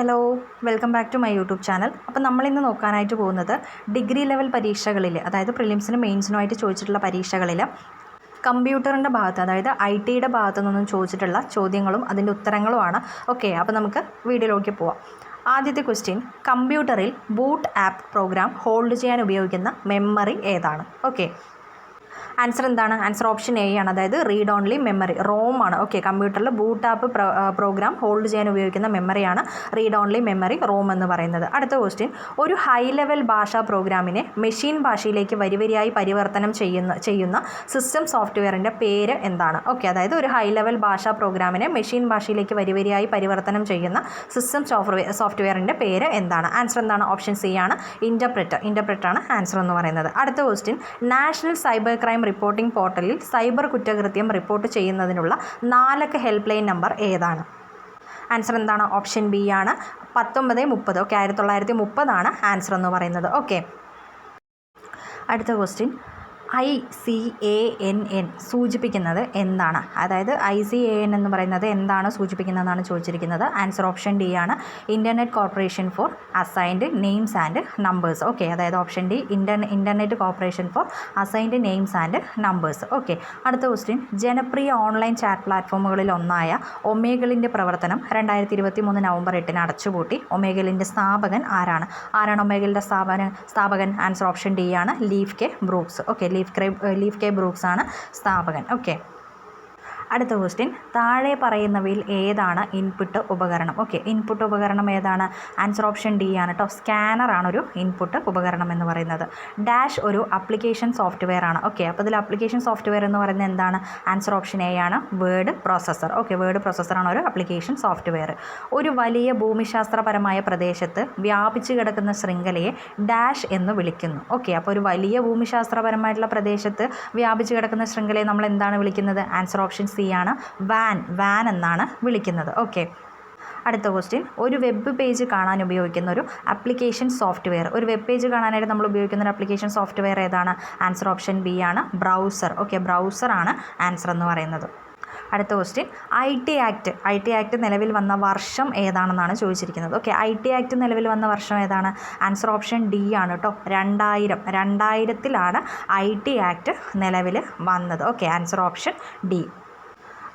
Hello welcome back to my YouTube channel അപ്പോൾ നമ്മളിന്ന് നോക്കാനായിട്ട് പോകുന്നത് ഡിഗ്രി ലെവൽ പരീക്ഷകളിൽ അതായത് പ്രിലിംസിനും മെയിൻസിനുമായിട്ട് ചോദിച്ചിട്ടുള്ള പരീക്ഷകളിൽ കമ്പ്യൂട്ടറിന്റെ ഭാഗത്ത് അതായത് ഐ ടിയുടെ ഭാഗത്തു നിന്നും ചോദിച്ചിട്ടുള്ള ചോദ്യങ്ങളും അതിന്റെ ഉത്തരങ്ങളുമാണ്. ഓക്കെ അപ്പോൾ നമുക്ക് വീഡിയോയിലേക്ക് പോവാം. ആദ്യത്തെ ക്വസ്റ്റ്യൻ കമ്പ്യൂട്ടറിൽ ബൂട്ട് ആപ്പ് പ്രോഗ്രാം ഹോൾഡ് ചെയ്യാൻ ഉപയോഗിക്കുന്ന മെമ്മറി ഏതാണ്? ഓക്കെ ആൻസർ എന്താണ്? ആൻസർ ഓപ്ഷൻ എ ആണ്. അതായത് റീഡ് ഓൺലി മെമ്മറി റോം ആണ്. ഓക്കെ കമ്പ്യൂട്ടറിൽ ബൂട്ട് ആപ്പ് പ്രോഗ്രാം ഹോൾഡ് ചെയ്യാൻ ഉപയോഗിക്കുന്ന മെമ്മറിയാണ് റീഡ് ഓൺലി മെമ്മറി റോം എന്ന് പറയുന്നത്. അടുത്ത ക്വസ്റ്റ്യൻ ഒരു ഹൈ ലെവൽ ഭാഷാ പ്രോഗ്രാമിനെ മെഷീൻ ഭാഷയിലേക്ക് വരിവരിയായി പരിവർത്തനം ചെയ്യുന്ന ചെയ്യുന്ന സിസ്റ്റം സോഫ്റ്റ്വെയറിന്റെ പേര് എന്താണ്? ഓക്കെ അതായത് ഒരു ഹൈ ലെവൽ ഭാഷാ പ്രോഗ്രാമിനെ മെഷീൻ ഭാഷയിലേക്ക് വരിവരിയായി പരിവർത്തനം ചെയ്യുന്ന സിസ്റ്റം സോഫ്റ്റ്വെയർ സോഫ്റ്റ്വെയറിന്റെ പേര് എന്താണ്? ആൻസർ എന്താണ്? ഓപ്ഷൻ സി ആണ്. ഇന്റർപ്രറ്റർ ഇന്റർപ്രറ്റർ ആണ് ആൻസർ എന്ന് പറയുന്നത്. അടുത്ത question national cyber crime reporting പോർട്ടലിൽ സൈബർ കുറ്റകൃത്യം റിപ്പോർട്ട് ചെയ്യുന്നതിനുള്ള നാലക്ക ഹെൽപ്പ് ലൈൻ നമ്പർ ഏതാണ്? ആൻസർ എന്താണ്? ഓപ്ഷൻ ബി ആണ്. പത്തൊമ്പത് മുപ്പത്. ഓക്കെ ആയിരത്തി തൊള്ളായിരത്തി മുപ്പതാണ് ആൻസർ എന്ന് പറയുന്നത്. ഓക്കെ. അടുത്ത question. I C A N N സൂചിപ്പിക്കുന്നത് എന്താണ്? അതായത് ഐ സി എ എൻ എന്ന് പറയുന്നത് എന്താണ് സൂചിപ്പിക്കുന്നതെന്നാണ് ചോദിച്ചിരിക്കുന്നത്. ആൻസർ ഓപ്ഷൻ ഡി ആണ്. Internet corporation for assigned names and numbers. Okay അതായത് option D inter internet corporation for assigned names and numbers. Okay അടുത്ത ക്വസ്റ്റ്യൻ. ജനപ്രിയ ഓൺലൈൻ ചാറ്റ് പ്ലാറ്റ്ഫോമുകളിൽ ഒന്നായ ഒമേഗലിന്റെ പ്രവർത്തനം രണ്ടായിരത്തി ഇരുപത്തി മൂന്ന് നവംബർ എട്ടിന് അടച്ചുപൂട്ടി. ഒമേഗലിന്റെ സ്ഥാപകൻ ആരാണ്? ആരാണ് ഒമേഗലിന്റെ സ്ഥാപന സ്ഥാപകൻ? ആൻസർ ഓപ്ഷൻ ഡി ആണ്. Leif K. Brooks. Okay Leif cry Leif K Brooks ആണ് സ്ഥാപകൻ. ഓക്കെ. അടുത്ത ക്വസ്റ്റ്യൻ താഴെ പറയുന്നവയിൽ ഏതാണ് ഇൻപുട്ട് ഉപകരണം? ഓക്കെ ഇൻപുട്ട് ഉപകരണം ഏതാണ്? ആൻസർ ഓപ്ഷൻ ഡി ആണ് കേട്ടോ സ്കാനർ ആണ് ഒരു ഇൻപുട്ട് ഉപകരണം എന്ന് പറയുന്നത്. ഡാഷ് ഒരു അപ്ലിക്കേഷൻ സോഫ്റ്റ്വെയർ ആണ്. ഓക്കെ അപ്പോൾ ഇതിൽ അപ്ലിക്കേഷൻ സോഫ്റ്റ്വെയർ എന്ന് പറയുന്നത് എന്താണ്? ആൻസർ ഓപ്ഷൻ എ ആണ്. വേർഡ് പ്രോസസ്സർ ഓക്കെ വേർഡ് പ്രോസസ്സറാണ് ഒരു അപ്ലിക്കേഷൻ സോഫ്റ്റ്വെയർ ഒരു വലിയ ഭൂമിശാസ്ത്രപരമായ പ്രദേശത്ത് വ്യാപിച്ചു കിടക്കുന്ന ശൃംഖലയെ ഡാഷ് എന്ന് വിളിക്കുന്നു. ഓക്കെ അപ്പോൾ ഒരു വലിയ ഭൂമിശാസ്ത്രപരമായിട്ടുള്ള പ്രദേശത്ത് വ്യാപിച്ചു കിടക്കുന്ന ശൃംഖലയെ നമ്മൾ എന്താണ് വിളിക്കുന്നത്? ആൻസർ ഓപ്ഷൻ സി ആണ് വാൻ വാൻ എന്നാണ് വിളിക്കുന്നത്. ഓക്കെ അടുത്ത ക്വസ്റ്റ്യൻ ഒരു വെബ് പേജ് കാണാൻ ഉപയോഗിക്കുന്ന ഒരു ആപ്ലിക്കേഷൻ സോഫ്റ്റ്വെയർ ഒരു വെബ് പേജ് കാണാനായിട്ട് നമ്മൾ ഉപയോഗിക്കുന്ന ഒരു ആപ്ലിക്കേഷൻ സോഫ്റ്റ്വെയർ ഏതാണ്? ആൻസർ ഓപ്ഷൻ ബി ആണ് ബ്രൗസർ ഓക്കെ ബ്രൗസർ ആണ് ആൻസർ എന്ന് പറയുന്നത്. അടുത്ത question I T act I T act നിലവിൽ വന്ന വർഷം ഏതാണെന്നാണ് ചോദിച്ചിരിക്കുന്നത്. ഓക്കെ ഐ ടി ആക്ട് നിലവിൽ വന്ന വർഷം ഏതാണ്? ആൻസർ ഓപ്ഷൻ ഡി ആണ് കേട്ടോ രണ്ടായിരം. രണ്ടായിരത്തിലാണ് ഐ ടി ആക്ട് നിലവിൽ വന്നത്. ഓക്കെ ആൻസർ ഓപ്ഷൻ ഡി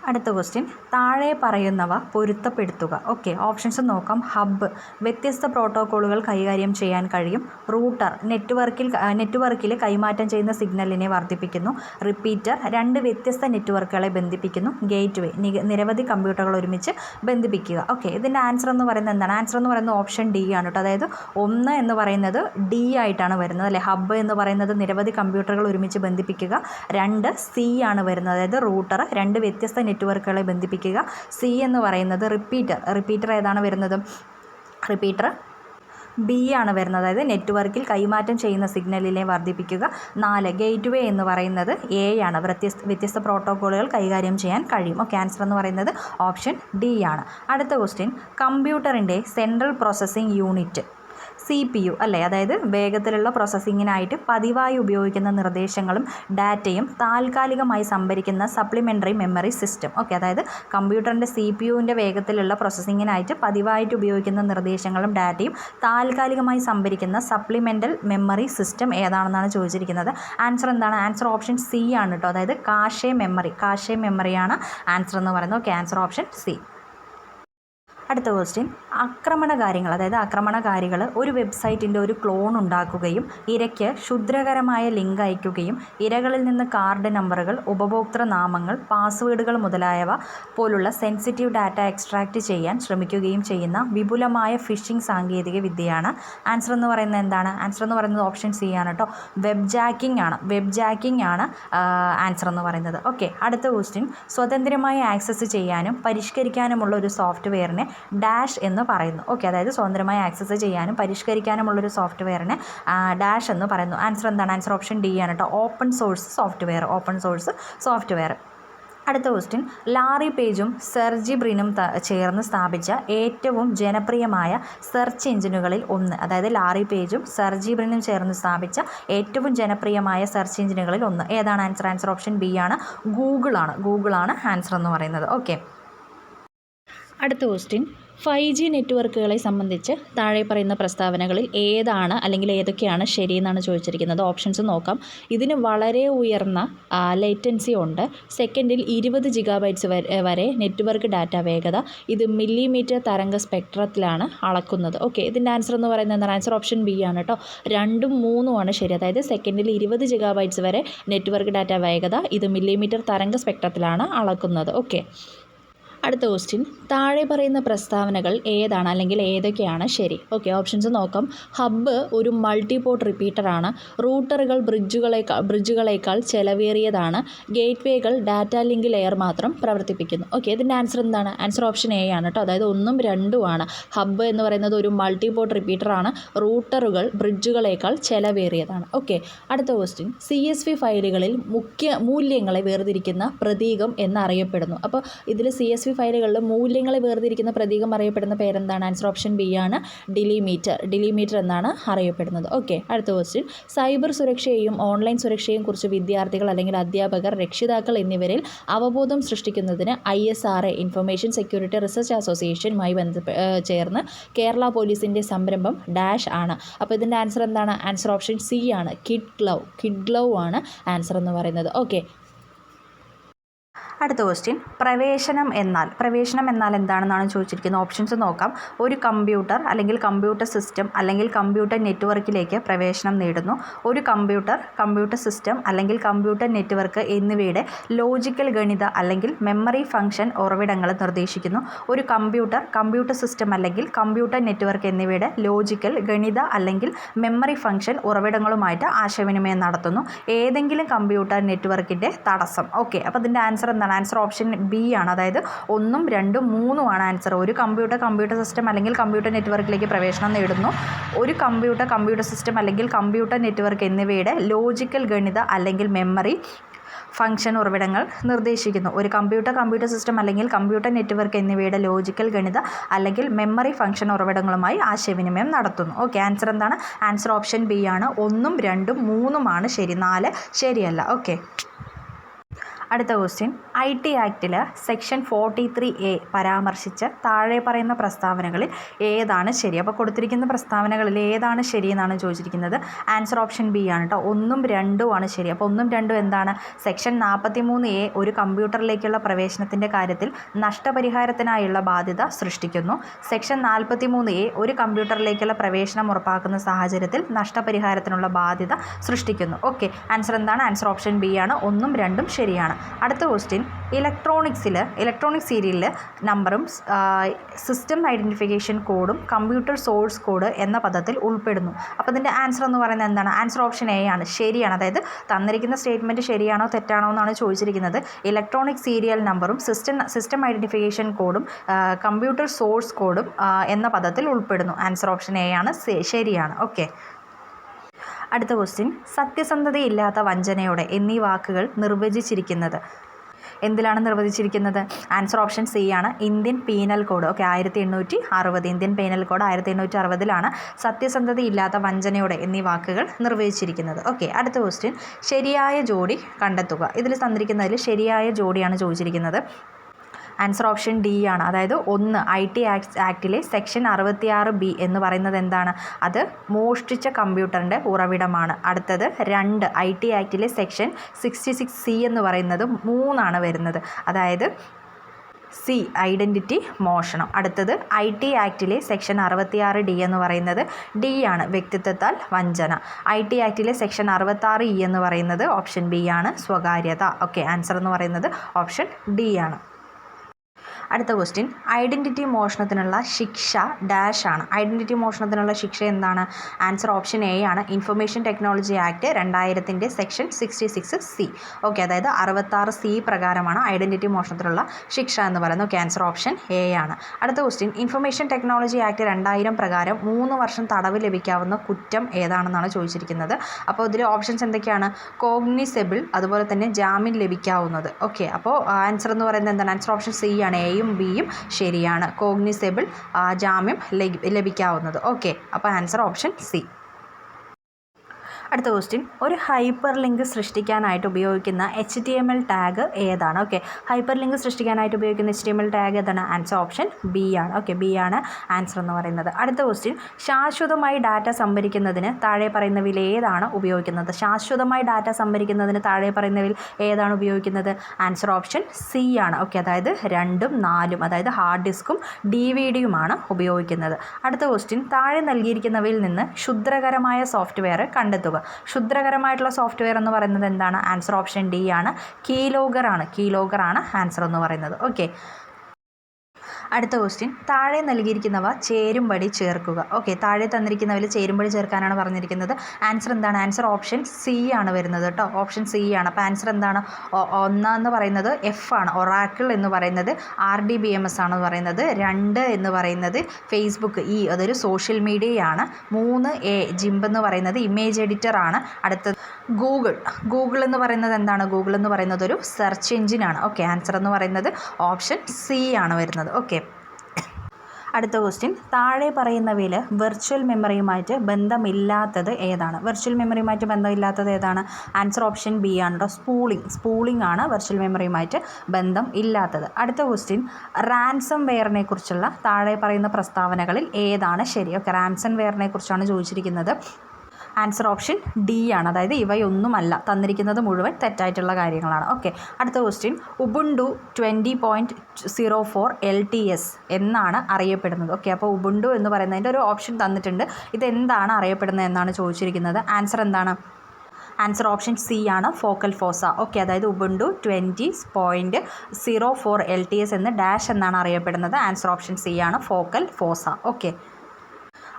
അടുത്ത ക്വസ്റ്റ്യൻ താഴെ പറയുന്നവ പൊരുത്തപ്പെടുത്തുക. ഓക്കെ ഓപ്ഷൻസ് നോക്കാം. ഹബ്ബ് വ്യത്യസ്ത പ്രോട്ടോക്കോളുകൾ കൈകാര്യം ചെയ്യാൻ കഴിയും. റൂട്ടർ നെറ്റ്വർക്കിൽ നെറ്റ്വർക്കിൽ കൈമാറ്റം ചെയ്യുന്ന സിഗ്നലിനെ വർദ്ധിപ്പിക്കുന്നു. റിപ്പീറ്റർ രണ്ട് വ്യത്യസ്ത നെറ്റ്വർക്കുകളെ ബന്ധിപ്പിക്കുന്നു. ഗേറ്റ് വേ നിരവധി കമ്പ്യൂട്ടറുകൾ ഒരുമിച്ച് ബന്ധിപ്പിക്കുക. ഓക്കെ ഇതിന്റെ ആൻസർ എന്ന് പറയുന്നത് എന്താണ്? ആൻസർ എന്ന് പറയുന്നത് ഓപ്ഷൻ ഡി ആണ് കേട്ടോ. അതായത് ഒന്ന് എന്ന് പറയുന്നത് ഡി ആയിട്ടാണ് വരുന്നത് അല്ലെ? ഹബ്ബ് എന്ന് പറയുന്നത് നിരവധി കമ്പ്യൂട്ടറുകൾ ഒരുമിച്ച് ബന്ധിപ്പിക്കുക. രണ്ട് സി ആണ് വരുന്നത്. അതായത് റൂട്ടർ രണ്ട് വ്യത്യസ്ത നെറ്റ്വർക്കുകളെ ബന്ധിപ്പിക്കുക സി എന്ന് പറയുന്നത് റിപ്പീറ്റർ റിപ്പീറ്റർ ഏതാണ് വരുന്നത്? റിപ്പീറ്റർ ബി ആണ് വരുന്നത്. അതായത് നെറ്റ്വർക്കിൽ കൈമാറ്റം ചെയ്യുന്ന സിഗ്നലിനെ വർദ്ധിപ്പിക്കുക. നാല് ഗേറ്റ് വേ എന്ന് പറയുന്നത് എ ആണ്. വ്യത്യസ്ത വ്യത്യസ്ത പ്രോട്ടോക്കോളുകൾ കൈകാര്യം ചെയ്യാൻ കഴിയും. ഓക്കെ ആൻസർ എന്ന് പറയുന്നത് ഓപ്ഷൻ ഡി ആണ്. അടുത്ത ക്വസ്റ്റ്യൻ കമ്പ്യൂട്ടറിന്റെ central processing unit. C P U അല്ലേ? അതായത് വേഗത്തിലുള്ള പ്രോസസ്സിങ്ങിനായിട്ട് പതിവായി ഉപയോഗിക്കുന്ന നിർദ്ദേശങ്ങളും ഡാറ്റയും താൽക്കാലികമായി സംഭരിക്കുന്ന സപ്ലിമെന്ററി മെമ്മറി സിസ്റ്റം. ഓക്കെ അതായത് കമ്പ്യൂട്ടറിന്റെ സി പി യുവിന്റെ വേഗത്തിലുള്ള പ്രോസസ്സിങ്ങിനായിട്ട് പതിവായിട്ട് ഉപയോഗിക്കുന്ന നിർദ്ദേശങ്ങളും ഡാറ്റയും താൽക്കാലികമായി സംഭരിക്കുന്ന സപ്ലിമെന്റൽ മെമ്മറി സിസ്റ്റം ഏതാണെന്നാണ് ചോദിച്ചിരിക്കുന്നത്. ആൻസർ എന്താണ്? ആൻസർ ഓപ്ഷൻ സി ആണ് കേട്ടോ. അതായത് കാഷേ മെമ്മറി. കാഷേ മെമ്മറിയാണ് ആൻസർ എന്ന് പറയുന്നത്. Okay answer option C. അടുത്ത ക്വസ്റ്റ്യൻ. ആക്രമണകാരികൾ അതായത് ആക്രമണകാരികൾ ഒരു വെബ്സൈറ്റിന്റെ ഒരു ക്ലോൺ ഉണ്ടാക്കുകയും ഇരയ്ക്ക് ക്ഷുദ്രകരമായ ലിങ്ക് അയക്കുകയും ഇരകളിൽ നിന്ന് കാർഡ് നമ്പറുകൾ ഉപഭോക്തൃ നാമങ്ങൾ പാസ്വേഡുകൾ മുതലായവ പോലുള്ള സെൻസിറ്റീവ് ഡാറ്റ എക്സ്ട്രാക്റ്റ് ചെയ്യാൻ ശ്രമിക്കുകയും ചെയ്യുന്ന വിപുലമായ ഫിഷിംഗ് സാങ്കേതിക വിദ്യയാണ്. ആൻസർ എന്ന് പറയുന്നത് എന്താണ്? ആൻസർ എന്ന് പറയുന്നത് ഓപ്ഷൻ സി ആണ് കേട്ടോ. വെബ് ജാക്കിംഗ് ആണ്. വെബ് ജാക്കിംഗ് ആണ് ആൻസർ എന്ന് പറയുന്നത്. ഓക്കെ അടുത്ത ക്വസ്റ്റ്യൻ. സ്വതന്ത്രമായി ആക്സസ് ചെയ്യാനും പരിഷ്കരിക്കാനുമുള്ള ഒരു സോഫ്റ്റ്വെയറിനെ ഡാഷ് എന്ന് പറയുന്നു. ഓക്കെ അതായത് സ്വതന്ത്രമായി ആക്സസ് ചെയ്യാനും പരിഷ്കരിക്കാനുമുള്ളൊരു സോഫ്റ്റ്വെയറിനെ ഡാഷ് എന്ന് പറയുന്നു. ആൻസർ എന്താണ്? ആൻസർ ഓപ്ഷൻ ഡി ആണ് കേട്ടോ open source software open source software അടുത്ത ക്വസ്റ്റ്യൻ ലാറി പേജും സെർജി ബ്രിനും ചേർന്ന് സ്ഥാപിച്ച ഏറ്റവും ജനപ്രിയമായ സെർച്ച് എഞ്ചിനുകളിൽ ഒന്ന് അതായത് ലാറി പേജും സെർജി ബ്രിനും ചേർന്ന് സ്ഥാപിച്ച ഏറ്റവും ജനപ്രിയമായ സെർച്ച് എഞ്ചിനുകളിൽ ഒന്ന്. ഏതാണ് ആൻസർ ആൻസർ ഓപ്ഷൻ ബി ആണ്. ഗൂഗിളാണ് ഗൂഗിളാണ് ആൻസർ എന്ന് പറയുന്നത്. ഓക്കെ അടുത്ത ക്വസ്റ്റ്യൻ ഫൈവ് ജി നെറ്റ്വർക്കുകളെ സംബന്ധിച്ച് താഴെ പറയുന്ന പ്രസ്താവനകളിൽ ഏതാണ് അല്ലെങ്കിൽ ഏതൊക്കെയാണ് ശരിയെന്നാണ് ചോദിച്ചിരിക്കുന്നത്. ഓപ്ഷൻസ് നോക്കാം. ഇതിന് വളരെ ഉയർന്ന ലേറ്റൻസി ഉണ്ട്. സെക്കൻഡിൽ ഇരുപത് ജിഗാബൈറ്റ്സ് വരെ വരെ നെറ്റ്വർക്ക് ഡാറ്റ വേഗത. ഇത് മില്ലിമീറ്റർ തരംഗ സ്പെക്ട്രത്തിലാണ് അളക്കുന്നത്. ഓക്കെ ഇതിന്റെ ആൻസർ എന്ന് പറയുന്നത് എന്താണ്? ആൻസർ ഓപ്ഷൻ ബി ആണ് കേട്ടോ രണ്ടും മൂന്നും ആണ് ശരി. അതായത് സെക്കൻഡിൽ ഇരുപത് ജിഗാബൈറ്റ്സ് വരെ നെറ്റ്വർക്ക് ഡാറ്റ വേഗത ഇത് മില്ലിമീറ്റർ തരംഗ സ്പെക്ട്രത്തിലാണ് അളക്കുന്നത്. ഓക്കെ അടുത്ത ക്വസ്റ്റ്യൻ താഴെ പറയുന്ന പ്രസ്താവനകൾ ഏതാണ് അല്ലെങ്കിൽ ഏതൊക്കെയാണ്? ശരി. ഓക്കെ ഓപ്ഷൻസ് നോക്കാം. ഹബ്ബ് ഒരു മൾട്ടിപോർട്ട് റിപ്പീറ്ററാണ് റൂട്ടറുകൾ ബ്രിഡ്ജുകളേക്കാൾ ബ്രിഡ്ജുകളേക്കാൾ ചെലവേറിയതാണ്. ഗേറ്റ് വേകൾ ഡാറ്റ ലിങ്ക് ലെയർ മാത്രം പ്രവർത്തിപ്പിക്കുന്നു. ഓക്കെ ഇതിന്റെ ആൻസർ എന്താണ്? ആൻസർ ഓപ്ഷൻ എ ആണ് കേട്ടോ അതായത് ഒന്നും രണ്ടും ആണ്. ഹബ്ബ് എന്ന് പറയുന്നത് ഒരു മൾട്ടിപോർട്ട് റിപ്പീറ്ററാണ് റൂട്ടറുകൾ ബ്രിഡ്ജുകളേക്കാൾ ചെലവേറിയതാണ്. ഓക്കെ അടുത്ത ക്വസ്റ്റ്യൻ സി എസ് വി ഫയലുകളിൽ മുഖ്യ മൂല്യങ്ങളെ വേർതിരിക്കുന്ന പ്രതീകം എന്നറിയപ്പെടുന്നു. അപ്പോൾ ഇതിൽ സി എസ് വി ഫയലുകളിൽ മൂല്യങ്ങളെ വേർതിരിക്കുന്ന പ്രതീകം അറിയപ്പെടുന്ന പേരെന്താണ്? ആൻസർ ഓപ്ഷൻ ബി ആണ് ഡിലിമീറ്റർ. ഡിലിമീറ്റർ എന്നാണ് അറിയപ്പെടുന്നത്. ഓക്കെ അടുത്ത ക്വസ്റ്റ്യൻ സൈബർ സുരക്ഷയെയും ഓൺലൈൻ സുരക്ഷയെയും കുറിച്ച് വിദ്യാർത്ഥികൾ അല്ലെങ്കിൽ അധ്യാപകർ രക്ഷിതാക്കൾ എന്നിവരിൽ അവബോധം സൃഷ്ടിക്കുന്നതിന് I S R A information security research അസോസിയേഷനുമായി ബന്ധപ്പെ ചേർന്ന് കേരള പോലീസിന്റെ സംരംഭം ഡാഷ് ആണ്. അപ്പോൾ ഇതിന്റെ ആൻസർ എന്താണ്? ആൻസർ ഓപ്ഷൻ സി ആണ്. കിഡ് ഗ്ലൗ കിഡ് ഗ്ലൗ ആണ് ആൻസർ എന്ന് പറയുന്നത്. ഓക്കെ അടുത്ത ക്വസ്റ്റ്യൻ പ്രവേശനം എന്നാൽ പ്രവേശനം എന്നാൽ എന്താണെന്നാണ് ചോദിച്ചിരിക്കുന്നത്? ഓപ്ഷൻസ് നോക്കാം. ഒരു കമ്പ്യൂട്ടർ അല്ലെങ്കിൽ കമ്പ്യൂട്ടർ സിസ്റ്റം അല്ലെങ്കിൽ കമ്പ്യൂട്ടർ നെറ്റ്വർക്കിലേക്ക് പ്രവേശനം നേടുന്നു. ഒരു കമ്പ്യൂട്ടർ കമ്പ്യൂട്ടർ സിസ്റ്റം അല്ലെങ്കിൽ കമ്പ്യൂട്ടർ നെറ്റ്വർക്ക് എന്നിവയുടെ ലോജിക്കൽ ഗണിത അല്ലെങ്കിൽ മെമ്മറി ഫംഗ്ഷൻ ഉറവിടങ്ങൾ നിർദ്ദേശിക്കുന്നു. ഒരു കമ്പ്യൂട്ടർ കമ്പ്യൂട്ടർ സിസ്റ്റം അല്ലെങ്കിൽ കമ്പ്യൂട്ടർ നെറ്റ്വർക്ക് എന്നിവയുടെ ലോജിക്കൽ ഗണിത അല്ലെങ്കിൽ മെമ്മറി ഫംഗ്ഷൻ ഉറവിടങ്ങളുമായിട്ട് ആശയവിനിമയം നടത്തുന്നു. ഏതെങ്കിലും കമ്പ്യൂട്ടർ നെറ്റ്വർക്കിന്റെ തടസ്സം. ഓക്കെ അപ്പോൾ ഇതിന്റെ ആൻസർ എന്താണ് ആൻസർ ഓപ്ഷൻ ബി ആണ്. അതായത് ഒന്നും രണ്ടും മൂന്നും ആണ് ആൻസർ ഒരു കമ്പ്യൂട്ടർ കമ്പ്യൂട്ടർ സിസ്റ്റം അല്ലെങ്കിൽ കമ്പ്യൂട്ടർ നെറ്റ്വർക്കിലേക്ക് പ്രവേശനം നേടുന്നു. ഒരു കമ്പ്യൂട്ടർ കമ്പ്യൂട്ടർ സിസ്റ്റം അല്ലെങ്കിൽ കമ്പ്യൂട്ടർ നെറ്റ്വർക്ക് എന്നിവയുടെ ലോജിക്കൽ ഗണിത അല്ലെങ്കിൽ മെമ്മറി ഫംഗ്ഷൻ ഉറവിടങ്ങൾ നിർദ്ദേശിക്കുന്നു. ഒരു കമ്പ്യൂട്ടർ കമ്പ്യൂട്ടർ സിസ്റ്റം അല്ലെങ്കിൽ കമ്പ്യൂട്ടർ നെറ്റ്വർക്ക് എന്നിവയുടെ ലോജിക്കൽ ഗണിത അല്ലെങ്കിൽ മെമ്മറി ഫംഗ്ഷൻ ഉറവിടങ്ങളുമായി ആശയവിനിമയം നടത്തുന്നു. ഓക്കെ ആൻസർ എന്താണ്? ആൻസർ ഓപ്ഷൻ ബി ആണ്. ഒന്നും രണ്ടും മൂന്നുമാണ് ശരി. നാല് ശരിയല്ല. ഓക്കെ അടുത്ത ക്വസ്റ്റ്യൻ ഐ ടി ആക്ടിൽ സെക്ഷൻ ഫോർട്ടി ത്രീ എ പരാമർശിച്ച് താഴെ പറയുന്ന പ്രസ്താവനകളിൽ ഏതാണ് ശരി? അപ്പോൾ കൊടുത്തിരിക്കുന്ന പ്രസ്താവനകളിൽ ഏതാണ് ശരി എന്നാണ് ചോദിച്ചിരിക്കുന്നത്. ആൻസർ ഓപ്ഷൻ ബി ആണ് കേട്ടോ ഒന്നും രണ്ടും ആണ് ശരി. അപ്പോൾ ഒന്നും രണ്ടും എന്താണ്? സെക്ഷൻ നാൽപ്പത്തി മൂന്ന് എ ഒരു കമ്പ്യൂട്ടറിലേക്കുള്ള പ്രവേശനത്തിന്റെ കാര്യത്തിൽ നഷ്ടപരിഹാരത്തിനായുള്ള ബാധ്യത സൃഷ്ടിക്കുന്നു. സെക്ഷൻ നാൽപ്പത്തി മൂന്ന് എ ഒരു കമ്പ്യൂട്ടറിലേക്കുള്ള പ്രവേശനം ഉറപ്പാക്കുന്ന സാഹചര്യത്തിൽ നഷ്ടപരിഹാരത്തിനുള്ള ബാധ്യത സൃഷ്ടിക്കുന്നു. ഓക്കെ ആൻസർ എന്താണ്? ആൻസർ ഓപ്ഷൻ ബി ആണ്. ഒന്നും രണ്ടും ശരിയാണ്. അടുത്ത ക്വസ്റ്റ്യൻ ഇലക്ട്രോണിക്സിൽ ഇലക്ട്രോണിക് സീരിയലിൽ നമ്പറും സിസ്റ്റം ഐഡന്റിഫിക്കേഷൻ കോഡും കമ്പ്യൂട്ടർ സോഴ്സ് കോഡ് എന്ന പദത്തിൽ ഉൾപ്പെടുന്നു. അപ്പോൾ ഇതിന്റെ ആൻസർ എന്ന് പറയുന്നത് എന്താണ്? ആൻസർ ഓപ്ഷൻ എ ആണ്. ശരിയാണ്. അതായത് തന്നിരിക്കുന്ന സ്റ്റേറ്റ്മെന്റ് ശരിയാണോ തെറ്റാണോ എന്നാണ് ചോദിച്ചിരിക്കുന്നത്. ഇലക്ട്രോണിക് സീരിയൽ നമ്പറും സിസ്റ്റം സിസ്റ്റം ഐഡന്റിഫിക്കേഷൻ കോഡും കമ്പ്യൂട്ടർ സോഴ്സ് കോഡും എന്ന പദത്തിൽ ഉൾപ്പെടുന്നു. ആൻസർ ഓപ്ഷൻ എ ആണ്. ശരിയാണ്. ഓക്കെ അടുത്ത ക്വസ്റ്റ്യൻ സത്യസന്ധതയില്ലാത്ത വഞ്ചനയോടെ എന്നീ വാക്കുകൾ നിർവചിച്ചിരിക്കുന്നത്. എന്തിലാണ് നിർവചിച്ചിരിക്കുന്നത്? ആൻസർ ഓപ്ഷൻ സി ആണ്. ഇന്ത്യൻ പീനൽ കോഡ് ഓക്കെ ആയിരത്തി എണ്ണൂറ്റി അറുപത് ഇന്ത്യൻ പീനൽ കോഡ് ആയിരത്തി എണ്ണൂറ്റി അറുപതിലാണ് സത്യസന്ധതയില്ലാത്ത വഞ്ചനയോടെ എന്നീ വാക്കുകൾ നിർവചിച്ചിരിക്കുന്നത്. ഓക്കെ അടുത്ത ക്വസ്റ്റ്യൻ ശരിയായ ജോഡി കണ്ടെത്തുക. ഇതിൽ തന്നിരിക്കുന്നതിൽ ശരിയായ ജോഡിയാണ് ചോദിച്ചിരിക്കുന്നത്. ആൻസർ ഓപ്ഷൻ ഡി ആണ്. അതായത് ഒന്ന് ഐ ടി ആക്ട് ആക്ടിലെ സെക്ഷൻ അറുപത്തിയാറ് ബി എന്ന് പറയുന്നത് എന്താണ്? അത് മോഷ്ടിച്ച കമ്പ്യൂട്ടറിന്റെ ഉറവിടമാണ്. അടുത്തത് രണ്ട് ഐ ടി ആക്ടിലെ സെക്ഷൻ സിക്സ്റ്റി സിക്സ് സി എന്ന് പറയുന്നത് മൂന്നാണ് വരുന്നത്. അതായത് സി ഐഡന്റിറ്റി മോഷണം. അടുത്തത് ഐ ടി ആക്റ്റിലെ സെക്ഷൻ അറുപത്തിയാറ് ഡി എന്ന് പറയുന്നത് ഡി ആണ് വ്യക്തിത്വത്താൽ വഞ്ചന. ഐ ടി ആക്റ്റിലെ സെക്ഷൻ അറുപത്താറ് ഇ എന്ന് പറയുന്നത് ഓപ്ഷൻ ബി ആണ് സ്വകാര്യത. ഓക്കെ ആൻസർ എന്ന് പറയുന്നത് ഓപ്ഷൻ ഡി ആണ്. അടുത്ത ക്വസ്റ്റ്യൻ ഐഡന്റിറ്റി മോഷണത്തിനുള്ള ശിക്ഷ ഡാഷ് ആണ്. ഐഡന്റിറ്റി മോഷണത്തിനുള്ള ശിക്ഷ എന്താണ്? ആൻസർ ഓപ്ഷൻ എ ആണ്. Information technology act രണ്ടായിരത്തിന്റെ section sixty six C okay അതായത് അറുപത്താറ് സി പ്രകാരമാണ് ഐഡന്റിറ്റി മോഷണത്തിനുള്ള ശിക്ഷ എന്ന് പറയുന്നത്. ഓക്കെ ആൻസർ ഓപ്ഷൻ എ ആണ്. അടുത്ത ക്വസ്റ്റ്യൻ ഇൻഫർമേഷൻ ടെക്നോളജി ആക്ട് രണ്ടായിരം പ്രകാരം മൂന്ന് വർഷം തടവ് ലഭിക്കാവുന്ന കുറ്റം ഏതാണെന്നാണ് ചോദിച്ചിരിക്കുന്നത്. അപ്പോൾ ഇതിൽ ഓപ്ഷൻസ് എന്തൊക്കെയാണ്? കോഗ്നിസെബിൾ അതുപോലെ തന്നെ ജാമ്യം ലഭിക്കാവുന്നത്. ഓക്കെ അപ്പോൾ ആൻസർ എന്ന് പറയുന്നത് എന്താണ്? ആൻസർ ഓപ്ഷൻ സി ആണ്. എയും ബിയും ശരിയാണ്. കോഗ്നിസബിൾ ജാമ്യം ലഭി- ലഭിക്കാവുന്നത്. ഓക്കെ അപ്പോൾ ആൻസർ ഓപ്ഷൻ സി അടുത്ത ക്വസ്റ്റ്യൻ ഒരു ഹൈപ്പർ ലിങ്ക് സൃഷ്ടിക്കാനായിട്ട് ഉപയോഗിക്കുന്ന H T M L tag ഏതാണ്? ഓക്കെ ഹൈപ്പർ ലിങ്ക് സൃഷ്ടിക്കാനായിട്ട് ഉപയോഗിക്കുന്ന H T M L tag ഏതാണ്? ആൻസർ ഓപ്ഷൻ ബി ആണ്. ഓക്കെ ബി ആണ് ആൻസർ എന്ന് പറയുന്നത്. അടുത്ത ക്വസ്റ്റ്യൻ ശാശ്വതമായി ഡാറ്റ സംഭരിക്കുന്നതിന് താഴെ പറയുന്നവയിൽ ഏതാണ് ഉപയോഗിക്കുന്നത്? ശാശ്വതമായി ഡാറ്റ സംഭരിക്കുന്നതിന് താഴെ പറയുന്നവയിൽ ഏതാണ് ഉപയോഗിക്കുന്നത്? ആൻസർ ഓപ്ഷൻ സി ആണ്. ഓക്കെ അതായത് രണ്ടും നാലും അതായത് ഹാർഡ് ഡിസ്ക്കും ഡി വി ഡിയുമാണ് ഉപയോഗിക്കുന്നത്. അടുത്ത ക്വസ്റ്റ്യൻ താഴെ നൽകിയിരിക്കുന്നവയിൽ നിന്ന് ക്ഷുദ്രകരമായ സോഫ്റ്റ്വെയർ കണ്ടെത്തുക. ക്ഷുദ്രകരമായിട്ടുള്ള സോഫ്റ്റ്വെയർ എന്ന് പറയുന്നത് എന്താണ്? ആൻസർ ഓപ്ഷൻ ഡി ആണ്. കീലോഗർ ആണ്. കീലോഗർ ആണ് ആൻസർ എന്ന് പറയുന്നത്. ഓക്കെ അടുത്ത ക്വസ്റ്റ്യൻ താഴെ നൽകിയിരിക്കുന്നവ ചേരുംപടി ചേർക്കുക. ഓക്കെ താഴെ തന്നിരിക്കുന്നവയിൽ ചേരുംപടി ചേർക്കാനാണ് പറഞ്ഞിരിക്കുന്നത്. ആൻസർ എന്താണ്? ആൻസർ ഓപ്ഷൻ സി ആണ് വരുന്നത് കേട്ടോ ഓപ്ഷൻ സി ആണ്. അപ്പോൾ ആൻസർ എന്താണ്? ഒന്നെന്ന് പറയുന്നത് എഫ് ആണ്. ഒറാക്കിൾ എന്ന് പറയുന്നത് R D B M S ആണ് പറയുന്നത് രണ്ട് എന്ന് പറയുന്നത് ഫേസ്ബുക്ക് ഇ അതൊരു സോഷ്യൽ മീഡിയയാണ് മൂന്ന് എ ജിംബ് എന്ന് പറയുന്നത് ഇമേജ് എഡിറ്റർ ആണ്. അടുത്തത് ഗൂഗിൾ ഗൂഗിൾ എന്ന് പറയുന്നത് എന്താണ്? ഗൂഗിൾ എന്ന് പറയുന്നത് ഒരു സെർച്ച് എഞ്ചിനാണ് ഓക്കെ ആൻസർ എന്ന് പറയുന്നത് ഓപ്ഷൻ സി ആണ് വരുന്നത്. ഓക്കെ അടുത്ത ക്വസ്റ്റ്യൻ താഴെ പറയുന്നവയിൽ വെർച്വൽ മെമ്മറിയുമായിട്ട് ബന്ധമില്ലാത്തത് ഏതാണ്? വെർച്വൽ മെമ്മറിയുമായിട്ട് ബന്ധമില്ലാത്തത് ഏതാണ്? ആൻസർ ഓപ്ഷൻ ബി ആണ് കേട്ടോ സ്പൂളിംഗ് സ്പൂളിംഗ് ആണ് വെർച്വൽ മെമ്മറിയുമായിട്ട് ബന്ധം ഇല്ലാത്തത്. അടുത്ത ക്വസ്റ്റ്യൻ റാൻസം വെയറിനെ കുറിച്ചുള്ള താഴെ പറയുന്ന പ്രസ്താവനകളിൽ ഏതാണ് ശരി? ഓക്കെ റാൻസം വെയറിനെ കുറിച്ചാണ് ചോദിച്ചിരിക്കുന്നത്. ആൻസർ ഓപ്ഷൻ ഡി ആണ്. അതായത് ഇവയൊന്നുമല്ല തന്നിരിക്കുന്നത് മുഴുവൻ തെറ്റായിട്ടുള്ള കാര്യങ്ങളാണ്. ഓക്കെ അടുത്ത question Ubuntu twenty point zero four L T S എന്നാണ് അറിയപ്പെടുന്നത്. ഓക്കെ അപ്പോൾ ഉബുണ്ടു എന്ന് പറയുന്നതിന്റെ ഒരു ഓപ്ഷൻ തന്നിട്ടുണ്ട്. ഇതെന്താണ് അറിയപ്പെടുന്നത് എന്നാണ് ചോദിച്ചിരിക്കുന്നത്. ആൻസർ എന്താണ്? ആൻസർ ഓപ്ഷൻ സി ആണ് ഫോക്കൽ ഫോസ ഓക്കെ അതായത് Ubuntu twenty point zero four L T S എന്ന് ഡാഷ് എന്നാണ് അറിയപ്പെടുന്നത്. ആൻസർ ഓപ്ഷൻ സി ആണ് ഫോക്കൽ ഫോസ ഓക്കെ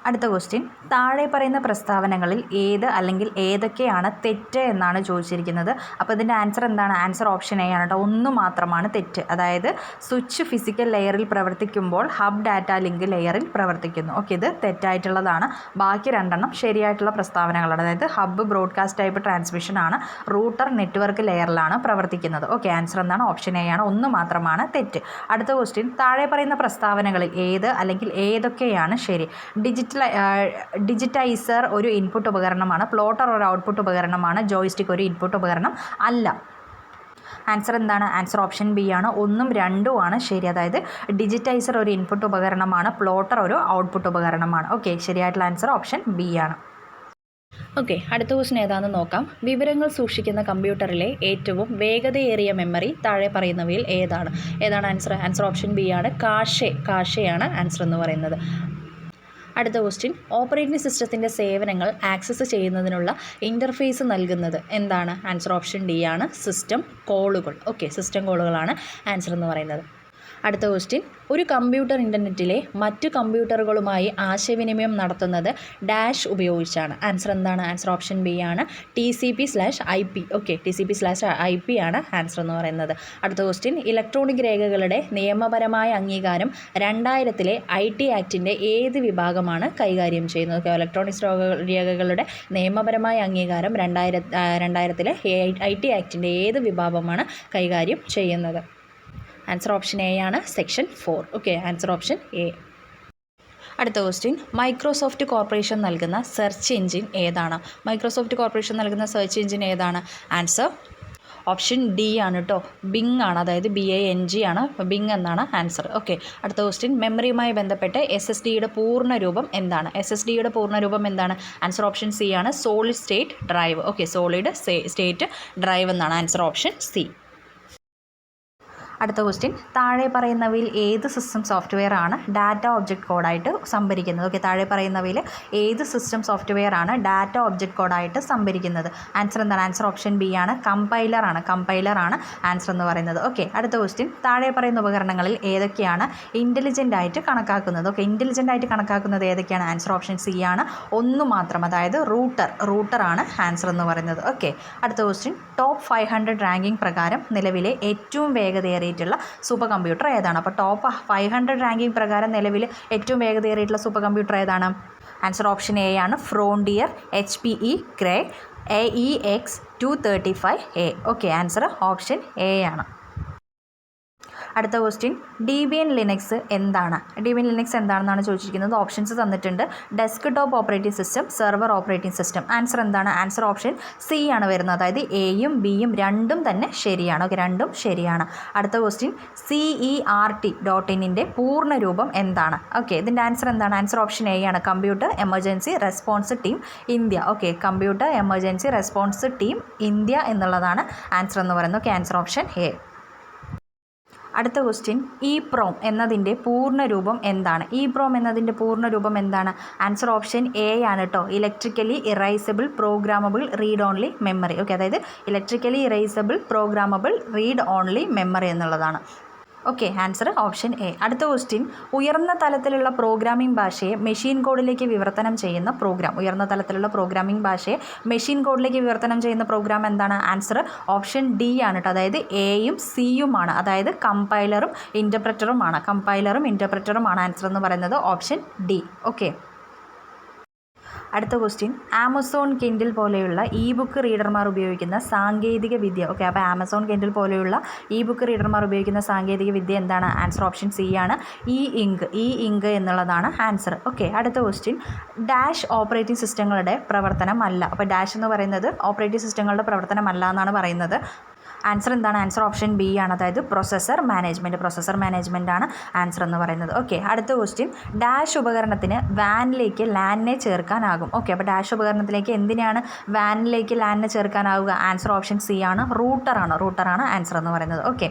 അടുത്ത ക്വസ്റ്റ്യൻ താഴെ പറയുന്ന പ്രസ്താവനകളിൽ ഏത് അല്ലെങ്കിൽ ഏതൊക്കെയാണ് തെറ്റ് എന്നാണ് ചോദിച്ചിരിക്കുന്നത്. അപ്പോൾ ഇതിന്റെ ആൻസർ എന്താണ്? ആൻസർ ഓപ്ഷൻ എ ആണ് കേട്ടോ ഒന്ന് മാത്രമാണ് തെറ്റ്. അതായത് സ്വിച്ച് ഫിസിക്കൽ ലെയറിൽ പ്രവർത്തിക്കുമ്പോൾ ഹബ് ഡാറ്റ ലിങ്ക് ലെയറിൽ പ്രവർത്തിക്കുന്നു. ഓക്കെ ഇത് തെറ്റായിട്ടുള്ളതാണ്. ബാക്കി രണ്ടെണ്ണം ശരിയായിട്ടുള്ള പ്രസ്താവനകളാണ്. അതായത് ഹബ്ബ് ബ്രോഡ്കാസ്റ്റ് ടൈപ്പ് ട്രാൻസ്മിഷൻ ആണ് റൂട്ടർ നെറ്റ്വർക്ക് ലെയറിലാണ് പ്രവർത്തിക്കുന്നത്. ഓക്കെ ആൻസർ എന്താണ്? ഓപ്ഷൻ എ ആണ്. ഒന്ന് മാത്രമാണ് തെറ്റ്. അടുത്ത ക്വസ്റ്റ്യൻ താഴെ പറയുന്ന പ്രസ്താവനകളിൽ ഏത് അല്ലെങ്കിൽ ഏതൊക്കെയാണ് ശരി? ഡിജിറ്റൽ ഡിജിറ്റൈസർ ഒരു ഇൻപുട്ട് ഉപകരണമാണ് പ്ലോട്ടർ ഒരു ഔട്ട്പുട്ട് ഉപകരണമാണ് ജോയിസ്റ്റിക് ഒരു ഇൻപുട്ട് ഉപകരണം അല്ല. ആൻസർ എന്താണ്? ആൻസർ ഓപ്ഷൻ ബി ആണ്. ഒന്നും രണ്ടും ആണ് ശരി. അതായത് ഡിജിറ്റൈസർ ഒരു ഇൻപുട്ട് ഉപകരണമാണ് പ്ലോട്ടർ ഒരു ഔട്ട്പുട്ട് ഉപകരണമാണ്. ഓക്കെ ശരിയായിട്ടുള്ള ആൻസർ ഓപ്ഷൻ ബി ആണ്. ഓക്കെ അടുത്ത ക്വസ്റ്റൻ ഏതാണെന്ന് നോക്കാം. വിവരങ്ങൾ സൂക്ഷിക്കുന്ന കമ്പ്യൂട്ടറിലെ ഏറ്റവും വേഗതയേറിയ മെമ്മറി താഴെ പറയുന്നവയിൽ ഏതാണ്? ഏതാണ് ആൻസർ ആൻസർ ഓപ്ഷൻ ബി ആണ്. കാഷെ കാഷെയാണ് ആൻസർ എന്ന് പറയുന്നത്. അടുത്ത ക്വസ്റ്റ്യൻ ഓപ്പറേറ്റിംഗ് സിസ്റ്റത്തിന്റെ സേവനങ്ങൾ ആക്സസ് ചെയ്യുന്നതിനുള്ള ഇന്റർഫേസ് നൽകുന്നത് എന്താണ്? ആൻസർ ഓപ്ഷൻ ഡി ആണ്. സിസ്റ്റം കോളുകൾ ഓക്കെ സിസ്റ്റം കോളുകളാണ് ആൻസർ എന്ന് പറയുന്നത്. അടുത്ത ക്വസ്റ്റ്യൻ ഒരു കമ്പ്യൂട്ടർ ഇന്റർനെറ്റിലെ മറ്റു കമ്പ്യൂട്ടറുകളുമായി ആശയവിനിമയം നടത്തുന്നത് ഡാഷ് ഉപയോഗിച്ചാണ്. ആൻസർ എന്താണ്? ആൻസർ ഓപ്ഷൻ ബി ആണ്. T C P slash I P okay T C P slash I P ആണ് ആൻസർ എന്ന് പറയുന്നത്. അടുത്ത ക്വസ്റ്റ്യൻ ഇലക്ട്രോണിക് രേഖകളുടെ നിയമപരമായ അംഗീകാരം രണ്ടായിരത്തിലെ ഐ ടി ആക്ടിന്റെ ഏത് വിഭാഗമാണ് കൈകാര്യം ചെയ്യുന്നത്? ഇലക്ട്രോണിക്സ് രേഖകളുടെ നിയമപരമായ അംഗീകാരം രണ്ടായിര രണ്ടായിരത്തിലെ ഐ ടി ആക്ടിന്റെ ഏത് വിഭാഗമാണ് കൈകാര്യം ചെയ്യുന്നത്? ആൻസർ ഓപ്ഷൻ എ ആണ് section four okay answer option A അടുത്ത ക്വസ്റ്റ്യൻ മൈക്രോസോഫ്റ്റ് കോർപ്പറേഷൻ നൽകുന്ന സെർച്ച് എഞ്ചിൻ ഏതാണ്? മൈക്രോസോഫ്റ്റ് കോർപ്പറേഷൻ നൽകുന്ന സെർച്ച് എഞ്ചിൻ ഏതാണ്? ആൻസർ ഓപ്ഷൻ ഡി ആണ് കേട്ടോ ബിങ് ആണ് അതായത് ബി എ എൻ ജി ആണ്. ബിങ് എന്നാണ് ആൻസർ ഓക്കെ അടുത്ത ക്വസ്റ്റ്യൻ മെമ്മറിയുമായി ബന്ധപ്പെട്ട് എസ് എസ് ഡിയുടെ പൂർണ രൂപം എന്താണ്? എസ് എസ് ഡിയുടെ പൂർണ രൂപം എന്താണ്? ആൻസർ ഓപ്ഷൻ സി ആണ് solid state drive okay solid state drive എന്നാണ് ആൻസർ ഓപ്ഷൻ സി അടുത്ത ക്വസ്റ്റ്യൻ താഴെ പറയുന്നവയിൽ ഏത് സിസ്റ്റം സോഫ്റ്റ്വെയർ ആണ് ഡാറ്റ ഒബ്ജക്റ്റ് കോഡായിട്ട് സംഭരിക്കുന്നത്? ഓക്കെ താഴെ പറയുന്നവയിൽ ഏത് സിസ്റ്റം സോഫ്റ്റ്വെയർ ആണ് ഡാറ്റ ഒബ്ജക്റ്റ് കോഡായിട്ട് സംഭരിക്കുന്നത്? ആൻസർ എന്താണ്? ആൻസർ ഓപ്ഷൻ ബി ആണ്. കമ്പൈലർ ആണ്. കമ്പൈലർ ആണ് ആൻസർ എന്ന് പറയുന്നത്. ഓക്കെ അടുത്ത ക്വസ്റ്റ്യൻ താഴെ പറയുന്ന ഉപകരണങ്ങളിൽ ഏതൊക്കെയാണ് ഇന്റലിജന്റ് ആയിട്ട് കണക്കാക്കുന്നത്? ഓക്കെ ഇന്റലിജന്റ് ആയിട്ട് കണക്കാക്കുന്നത് ഏതൊക്കെയാണ്? ആൻസർ ഓപ്ഷൻ സി ആണ്. ഒന്ന് മാത്രം അതായത് റൂട്ടർ റൂട്ടർ ആണ് ആൻസർ എന്ന് പറയുന്നത്. ഓക്കെ അടുത്ത ക്വസ്റ്റ്യൻ ടോപ്പ് ഫൈവ് ഹൺഡ്രഡ് പ്രകാരം നിലവിലെ ഏറ്റവും വേഗതയേറിയിട്ടുള്ള സൂപ്പർ കമ്പ്യൂട്ടർ ഏതാണ് അപ്പോൾ ടോപ്പ് ഫൈവ് ഹൺഡ്രഡ് റാങ്കിംഗ് പ്രകാരം നിലവിൽ ഏറ്റവും വേഗതയേറിയിട്ടുള്ള സൂപ്പർ കമ്പ്യൂട്ടർ ഏതാണ്? ആൻസർ ഓപ്ഷൻ എ ആണ് Frontier H P E Cray A E X two thirty five A okay answer option A ആണ്. അടുത്ത ക്വസ്റ്റ്യൻ ഡിബിയൻ ലിനക്സ് എന്താണ്? ഡിബിയൻ ലിനക്സ് എന്താണെന്നാണ് ചോദിച്ചിരിക്കുന്നത്. ഓപ്ഷൻസ് തന്നിട്ടുണ്ട്. Desktop operating system server operating system answer എന്താണ്? Answer option C ആണ് വരുന്നത്. അതായത് എയും ബിയും രണ്ടും തന്നെ ശരിയാണ്. ഓക്കെ രണ്ടും ശരിയാണ്. അടുത്ത question C E R T dot ഇന്നിന്റെ പൂർണ രൂപം എന്താണ്? ഓക്കെ ഇതിന്റെ ആൻസർ എന്താണ്? ആൻസർ ഓപ്ഷൻ എ ആണ്. Computer emergency response team India okay computer emergency response team India എന്നുള്ളതാണ് ആൻസർ എന്ന് പറയുന്നത്. ഓക്കെ ആൻസർ ഓപ്ഷൻ എ അടുത്ത ക്വസ്റ്റ്യൻ ഇ പ്രോം എന്നതിന്റെ പൂർണ രൂപം എന്താണ്? ഇ പ്രോം എന്നതിന്റെ പൂർണ രൂപം എന്താണ്? ആൻസർ ഓപ്ഷൻ എ ആണ് കേട്ടോ electrically erasable programmable read only memory okay അതായത് electrically erasable programmable read only memory എന്നുള്ളതാണ്. ഓക്കെ ആൻസർ ഓപ്ഷൻ എ അടുത്ത ക്വസ്റ്റ്യൻ ഉയർന്ന തലത്തിലുള്ള പ്രോഗ്രാമിംഗ് ഭാഷയെ മെഷീൻ കോഡിലേക്ക് വിവർത്തനം ചെയ്യുന്ന പ്രോഗ്രാം ഉയർന്ന തലത്തിലുള്ള പ്രോഗ്രാമിംഗ് ഭാഷയെ മെഷീൻ കോഡിലേക്ക് വിവർത്തനം ചെയ്യുന്ന പ്രോഗ്രാം എന്താണ്? ആൻസർ ഓപ്ഷൻ ഡി ആണ് കേട്ടോ അതായത് എയും സിയുമാണ് അതായത് കമ്പൈലറും ഇന്റർപ്രറ്ററുമാണ് കമ്പൈലറും ഇന്റർപ്രറ്ററുമാണ് ആൻസർ എന്ന് പറയുന്നത് ഓപ്ഷൻ ഡി ഓക്കെ അടുത്ത ക്വസ്റ്റ്യൻ ആമസോൺ കിൻഡിൽ പോലെയുള്ള ഇ ബുക്ക് റീഡർമാർ ഉപയോഗിക്കുന്ന സാങ്കേതിക വിദ്യ. ഓക്കെ അപ്പോൾ ആമസോൺ കിൻഡിൽ പോലെയുള്ള ഇ ബുക്ക് റീഡർമാർ ഉപയോഗിക്കുന്ന സാങ്കേതിക വിദ്യ എന്താണ്? ആൻസർ ഓപ്ഷൻ സി ആണ്. ഇ ഇങ്ക് ഇ ഇങ്ക് എന്നുള്ളതാണ് ആൻസർ ഓക്കെ അടുത്ത ക്വസ്റ്റ്യൻ ഡാഷ് ഓപ്പറേറ്റിംഗ് സിസ്റ്റങ്ങളുടെ പ്രവർത്തനമല്ല. അപ്പോൾ ഡാഷ് എന്ന് പറയുന്നത് ഓപ്പറേറ്റിംഗ് സിസ്റ്റങ്ങളുടെ പ്രവർത്തനമല്ല എന്നാണ് പറയുന്നത്. ആൻസർ എന്താണ്? ആൻസർ ഓപ്ഷൻ ബി ആണ്. അതായത് പ്രൊസസ്സർ മാനേജ്മെന്റ് പ്രൊസസ്സർ മാനേജ്മെന്റ് ആണ് ആൻസർ എന്ന് പറയുന്നത്. ഓക്കെ അടുത്ത ക്വസ്റ്റ്യൻ ഡാഷ് ഉപകരണത്തിന് വാനിലേക്ക് ലാൻഡിനെ ചേർക്കാനാകും. ഓക്കെ അപ്പോൾ ഡാഷ് ഉപകരണത്തിലേക്ക് എന്തിനാണ് വാനിലേക്ക് ലാൻഡിനെ ചേർക്കാനാവുക? ആൻസർ ഓപ്ഷൻ സി ആണ്. റൂട്ടറാണ് റൂട്ടറാണ് ആൻസർ എന്ന് പറയുന്നത്. ഓക്കെ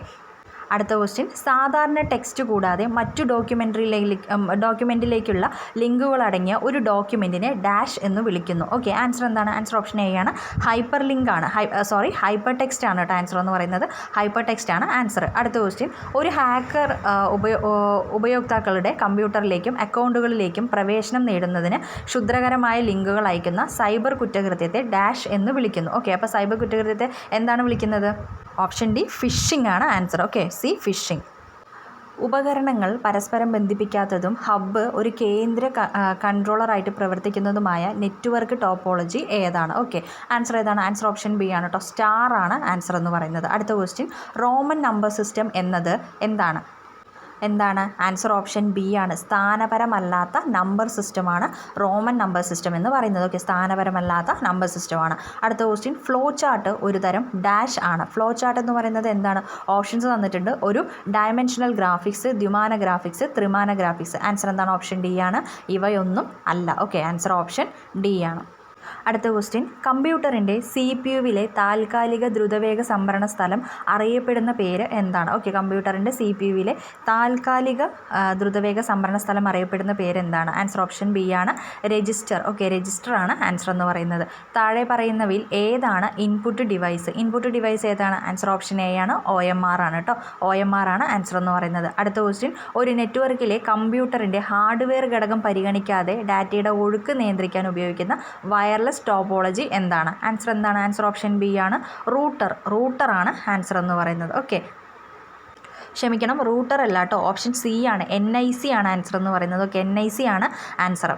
അടുത്ത ക്വസ്റ്റ്യൻ സാധാരണ ടെക്സ്റ്റ് കൂടാതെ മറ്റു ഡോക്യുമെന്ററിയിലേക്ക് ഡോക്യുമെന്റിലേക്കുള്ള ലിങ്കുകൾ അടങ്ങിയ ഒരു ഡോക്യുമെന്റിനെ ഡാഷ് എന്ന് വിളിക്കുന്നു. ഓക്കെ ആൻസർ എന്താണ്? ആൻസർ ഓപ്ഷൻ എ ആണ്. ഹൈപ്പർ ലിങ്ക് ആണ്. ഹൈ സോറി ഹൈപ്പർ ടെക്സ്റ്റ് ആണ് കേട്ടോ ആൻസർ എന്ന് പറയുന്നത്. ഹൈപ്പർ ടെക്സ്റ്റ് ആണ് ആൻസർ അടുത്ത ക്വസ്റ്റ്യൻ ഒരു ഹാക്കർ ഉപയോ ഉപയോക്താക്കളുടെ കമ്പ്യൂട്ടറിലേക്കും അക്കൗണ്ടുകളിലേക്കും പ്രവേശനം നേടുന്നതിന് ക്ഷുദ്രകരമായ ലിങ്കുകൾ അയക്കുന്ന സൈബർ കുറ്റകൃത്യത്തെ ഡാഷ് എന്ന് വിളിക്കുന്നു. ഓക്കെ അപ്പോൾ സൈബർ കുറ്റകൃത്യത്തെ എന്താണ് വിളിക്കുന്നത്? ഓപ്ഷൻ ഡി ഫിഷിംഗ് ആണ് ആൻസർ. Okay C phishing. ഉപകരണങ്ങൾ പരസ്പരം ബന്ധിപ്പിക്കാത്തതും ഹബ്ബ് ഒരു കേന്ദ്ര കൺട്രോളറായിട്ട് പ്രവർത്തിക്കുന്നതുമായ നെറ്റ്വർക്ക് ടോപ്പോളജി ഏതാണ്? ഓക്കെ ആൻസർ ഏതാണ്? ആൻസർ ഓപ്ഷൻ ബി ആണ് കേട്ടോ സ്റ്റാർ ആണ് ആൻസർ എന്ന് പറയുന്നത്. അടുത്ത ക്വസ്റ്റ്യൻ റോമൻ നമ്പർ സിസ്റ്റം എന്നത് എന്താണ്? എന്താണ്? ആൻസർ ഓപ്ഷൻ ബി ആണ്. സ്ഥാനപരമല്ലാത്ത നമ്പർ സിസ്റ്റമാണ് റോമൻ നമ്പർ സിസ്റ്റം എന്ന് പറയുന്നത്. ഓക്കെ സ്ഥാനപരമല്ലാത്ത നമ്പർ സിസ്റ്റമാണ് അടുത്ത ക്വസ്റ്റ്യൻ ഫ്ലോ ചാർട്ട് ഒരു തരം ഡാഷ് ആണ്. ഫ്ലോ ചാർട്ട് എന്ന് പറയുന്നത് എന്താണ്? ഓപ്ഷൻസ് തന്നിട്ടുണ്ട്. ഒരു ഡയമെൻഷണൽ ഗ്രാഫിക്സ് ദ്വിമാന ഗ്രാഫിക്സ് ത്രിമാന ഗ്രാഫിക്സ് ആൻസർ എന്താണ്? ഓപ്ഷൻ ഡി ആണ്. ഇവയൊന്നും അല്ല. ഓക്കെ ആൻസർ ഓപ്ഷൻ ഡി ആണ്. അടുത്ത ക്വസ്റ്റ്യൻ കമ്പ്യൂട്ടറിന്റെ സി പി യുവിലെ താൽക്കാലിക ദ്രുതവേഗ സംഭരണ സ്ഥലം അറിയപ്പെടുന്ന പേര് എന്താണ്? ഓക്കെ കമ്പ്യൂട്ടറിന്റെ സി പി യുവിലെ താൽക്കാലിക ദ്രുതവേഗ സംഭരണ സ്ഥലം അറിയപ്പെടുന്ന പേര് എന്താണ്? ആൻസർ ഓപ്ഷൻ ബി ആണ്. രജിസ്റ്റർ ഓക്കെ രജിസ്റ്റർ ആണ് ആൻസർ എന്ന് പറയുന്നത്. താഴെ പറയുന്നവയിൽ ഏതാണ് ഇൻപുട്ട് ഡിവൈസ് ഇൻപുട്ട് ഡിവൈസ് ഏതാണ്? ആൻസർ ഓപ്ഷൻ എ ആണ്. ഒ എം ആർ ആണ് കേട്ടോ ഒ എം ആർ ആണ് ആൻസർ എന്ന് പറയുന്നത്. അടുത്ത ക്വസ്റ്റ്യൻ ഒരു നെറ്റ്വർക്കിലെ കമ്പ്യൂട്ടറിന്റെ ഹാർഡ്വെയർ ഘടകം പരിഗണിക്കാതെ ഡാറ്റയുടെ ഒഴുക്ക് നിയന്ത്രിക്കാൻ ഉപയോഗിക്കുന്ന വയർലെസ് ടോപ്പോളജി എന്താണ്? ആൻസർ എന്താണ്? ആൻസർ ഓപ്ഷൻ ബി ആണ്. റൂട്ടർ. റൂട്ടറാണ് ആൻസർ എന്ന് പറയുന്നത്. ഓക്കെ. ക്ഷമിക്കണം. റൂട്ടർ അല്ല കേട്ടോ. ഓപ്ഷൻ സി ആണ്. എൻ ഐ സി ആണ് ആൻസർ എന്ന് പറയുന്നത്. ഓക്കെ. എൻ ഐ സി ആണ് ആൻസർ.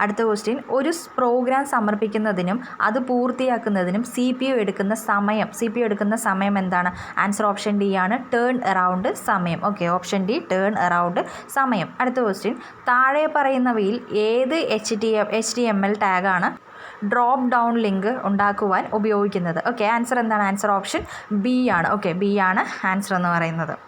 അടുത്ത ക്വസ്റ്റ്യൻ. ഒരു പ്രോഗ്രാം സമർപ്പിക്കുന്നതിനും അത് പൂർത്തിയാക്കുന്നതിനും സി പി യു എടുക്കുന്ന സമയം. സി പി യു എടുക്കുന്ന സമയം എന്താണ്? ആൻസർ ഓപ്ഷൻ ഡി ആണ്. ടേൺ അറൗണ്ട് സമയം. Okay. Option D turn around സമയം. അടുത്ത ക്വസ്റ്റ്യൻ. താഴെ പറയുന്നവയിൽ ഏത് H T H T M L ടാഗാണ് drop down link ഉണ്ടാക്കുവാൻ ഉപയോഗിക്കുന്നത്. ഓക്കെ ആൻസർ എന്താണ്? ആൻസർ ഓപ്ഷൻ ബി ആണ്. ഓക്കെ ബി ആണ് ആൻസർ എന്ന് പറയുന്നത്.